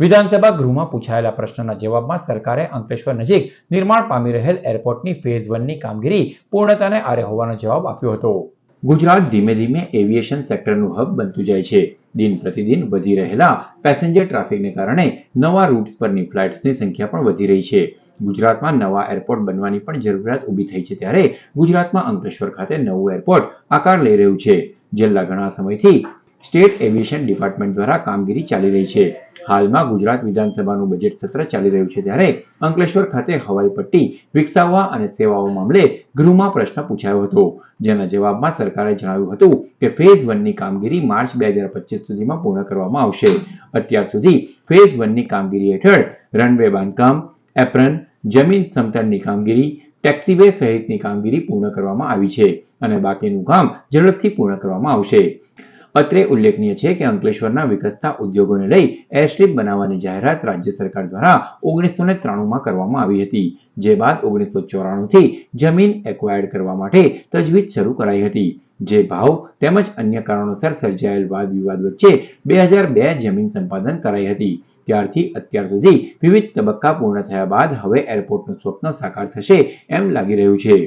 વિધાનસભા ગૃહમાં પૂછાયેલા પ્રશ્નના જવાબમાં સરકારે અંકલેશ્વર નજીક નિર્માણ પામી રહેલ એરપોર્ટની ફેઝ વનની કામગીરી પૂર્ણતાને આરે હોવાનો જવાબ આપ્યો હતો. ગુજરાત ધીમે ધીમે એવિએશન સેક્ટરનું હબ બનતું જાય છે. દિન પ્રતિદિન વધી રહેલા પેસેન્જર ટ્રાફિકને કારણે નવા રૂટ્સ પરની ફ્લાઇટ્સની સંખ્યા પણ વધી રહી છે. ગુજરાતમાં નવા એરપોર્ટ બનવાની પણ જરૂરિયાત ઊભી થઈ છે ત્યારે ગુજરાતમાં અંકલેશ્વર ખાતે નવું એરપોર્ટ આકાર લઈ રહ્યું છે. છેલ્લા ઘણા સમયથી સ્ટેટ એવિએશન ડિપાર્ટમેન્ટ દ્વારા કામગીરી ચાલી રહી છે. હાલમાં ગુજરાત વિધાનસભાનું બજેટ સત્ર ચાલી રહ્યું છે ત્યારે અંકલેશ્વર ખાતે હવાઈ પટ્ટી, વિકસાવવા અને સેવાઓ મામલે ગૃહમાં પ્રશ્ન પૂછાયો હતો. જેના જવાબમાં સરકારે જણાવ્યું હતું કે ફેઝ વનની કામગીરી માર્ચ બે હજાર પચીસ સુધીમાં પૂર્ણ કરવામાં આવશે. અત્યાર સુધી ફેઝ વનની કામગીરી હેઠળ રનવે બાંધકામ, એપ્રન, જમીન સમતળની કામગીરી, ટેક્સીવે સહિતની કામગીરી પૂર્ણ કરવામાં આવી છે અને બાકીનું કામ ઝડપથી પૂર્ણ કરવામાં આવશે. અત્રે ઉલ્લેખનીય છે કે અંકલેશ્વરના વિકસતા ઉદ્યોગોને લઈ એરસ્ટ્રીપ બનાવવાની જાહેરાત રાજ્ય સરકાર દ્વારા ઓગણીસો ને ત્રાણુંમાં કરવામાં આવી હતી. જે બાદ ઓગણીસો ચોરાણુંથી જમીન એક્વાયર્ડ કરવા માટે તજવીજ શરૂ કરાઈ હતી. જે ભાવ તેમજ અન્ય કારણોસર સર્જાયેલ વાદ વિવાદ વચ્ચે બે હજાર બે જમીન સંપાદન કરાઈ હતી. ત્યારથી અત્યાર સુધી વિવિધ તબક્કા પૂર્ણ થયા બાદ હવે એરપોર્ટનું સ્વપ્ન સાકાર થશે એમ લાગી રહ્યું છે.